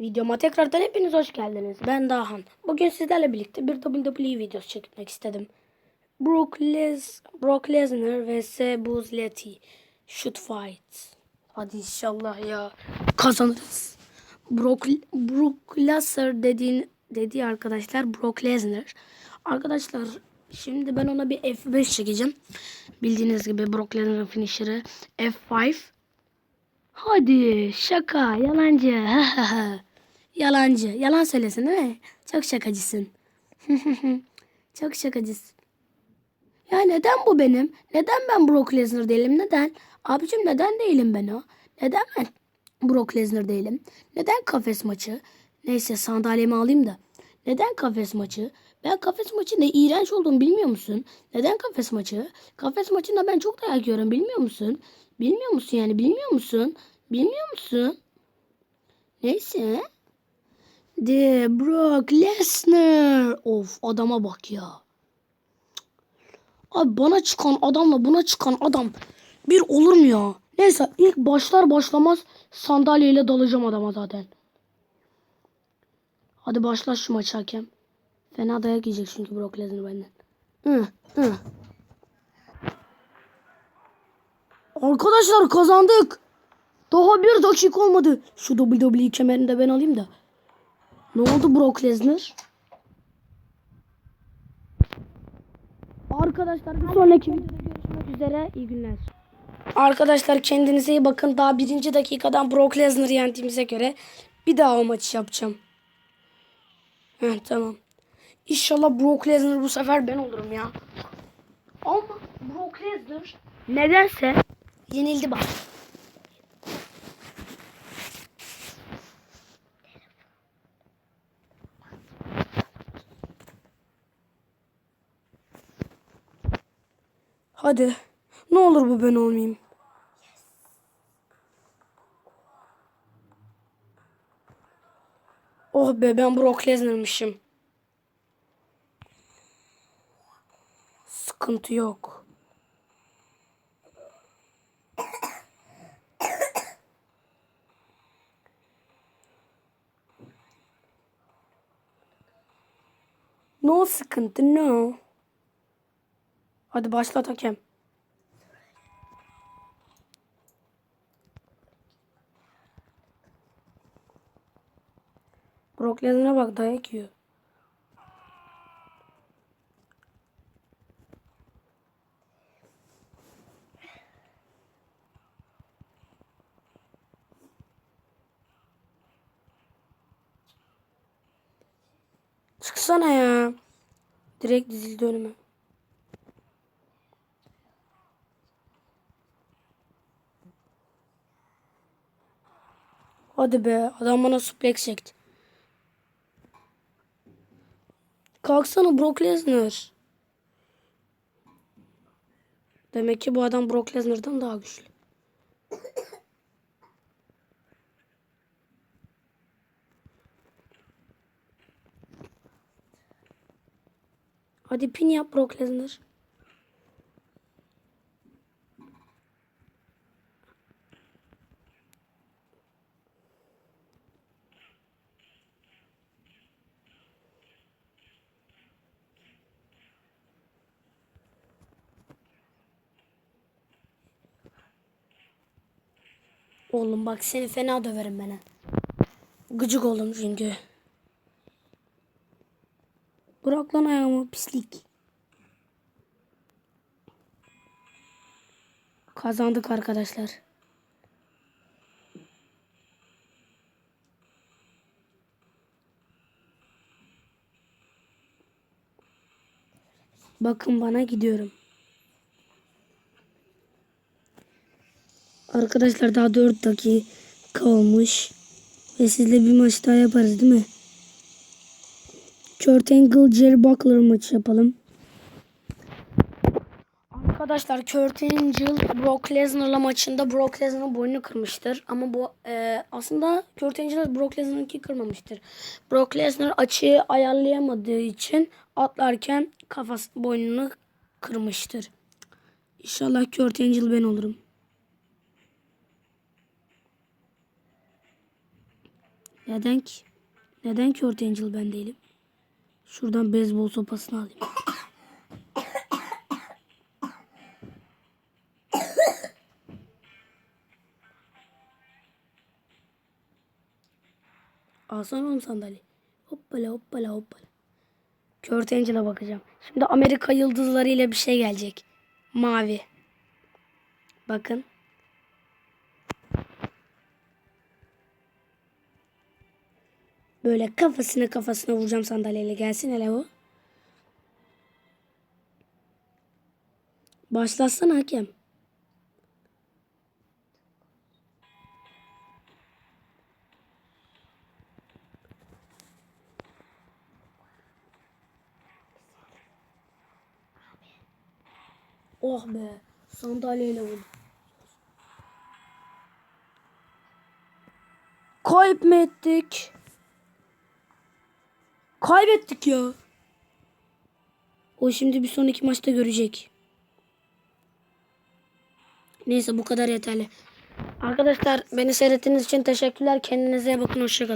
Videoma tekrardan hepiniz hoş geldiniz. Ben Dahan. Bugün sizlerle birlikte bir WWE videosu çekmek istedim. Brock, Les Brock Lesnar vs Buzz Leti. Shoot fight. Hadi inşallah ya. Kazanırız. Brock, Brock Lesnar dediğin, dediği arkadaşlar Brock Lesnar. Arkadaşlar şimdi ben ona bir F5 çekeceğim. Bildiğiniz gibi Brock Lesnar'ın finisher'ı F5. Hadi şaka yalancı. yalancı. Yalan söylesin değil mi? Çok şakacısın. Çok şakacısın. Ya neden bu benim? Neden ben Brock Lesnar değilim? Neden? Abicim neden değilim ben o? Neden ben Brock Lesnar değilim? Neden kafes maçı? Neyse sandalyemi alayım da. Neden kafes maçı? Ben kafes maçında iğrenç olduğumu bilmiyor musun? Neden kafes maçı? Kafes maçında ben çok dayak yiyorum bilmiyor musun? Bilmiyor musun yani bilmiyor musun? Bilmiyor musun? Neyse. De Brock Lesnar. Of adama bak ya. Abi bana çıkan adamla buna çıkan adam bir olur mu ya? Neyse ilk başlar başlamaz sandalyeyle dalacağım adama zaten. Hadi başla şu maç hakem. Fena dayak yiyecek çünkü Brock Lesnar benden. Hı, hı. Arkadaşlar kazandık. Daha bir dakika olmadı. Şu WWE kemerini de ben alayım da. Ne oldu Brock Lesnar? Arkadaşlar bir sonraki videoda görüşmek üzere. İyi günler. Arkadaşlar kendinize iyi bakın. Daha birinci dakikadan Brock Lesnar'ı yendiğimize göre bir daha o maçı yapacağım. Heh, tamam. İnşallah Brock Lesnar bu sefer ben olurum ya. Ama Brock Lesnar nedense yenildi bak. Hadi. Ne olur bu ben olmayayım. Oh be ben Brock Lesnar'mışım. Sıkıntı yok. No sıkıntı no. Hadi başlat hakem. Brock Lesnar'a bak dayak yiyor. Çıksana ya. Direkt dizildi önüme. Hadi be adam bana suplex çekti. Kalksana Brock Lesnar. Demek ki bu adam Brock Lesnar'dan daha güçlü. Hadi pin yap Brock Lesnar. Oğlum bak seni fena döverim ben ha. Gıcık oldum çünkü. Bırak lan ayağımı pislik. Kazandık arkadaşlar. Bakın bana gidiyorum. Arkadaşlar daha 4 dakika olmuş. Ve sizle bir maç daha yaparız değil mi? Kurt Angle Jerry Buckler maçı yapalım. Arkadaşlar Kurt Angle Brock Lesnar'la maçında Brock Lesnar'ın boynunu kırmıştır. Ama bu e, aslında Kurt Angle Brock Lesnar'ınki kırmamıştır. Brock Lesnar açıyı ayarlayamadığı için atlarken kafası boynunu kırmıştır. İnşallah Kurt Angle ben olurum. Neden ki? Neden ki Orta Angel ben değilim? Şuradan beyzbol sopasını alayım. Alsana oğlum sandalye. Hoppala hoppala hoppala. Kurt Angel'a bakacağım. Şimdi Amerika yıldızları ile bir şey gelecek. Mavi. Bakın. Böyle kafasına kafasına vuracağım sandalyeyle. Gelsin hele o. Başlatsana hakem. Oh be. Sandalyeyle vurdum. Kayıp ettik? Kaybettik ya. O şimdi bir sonraki maçta görecek. Neyse bu kadar yeterli. Arkadaşlar beni seyrettiğiniz için teşekkürler. Kendinize bakın. Hoşçakalın.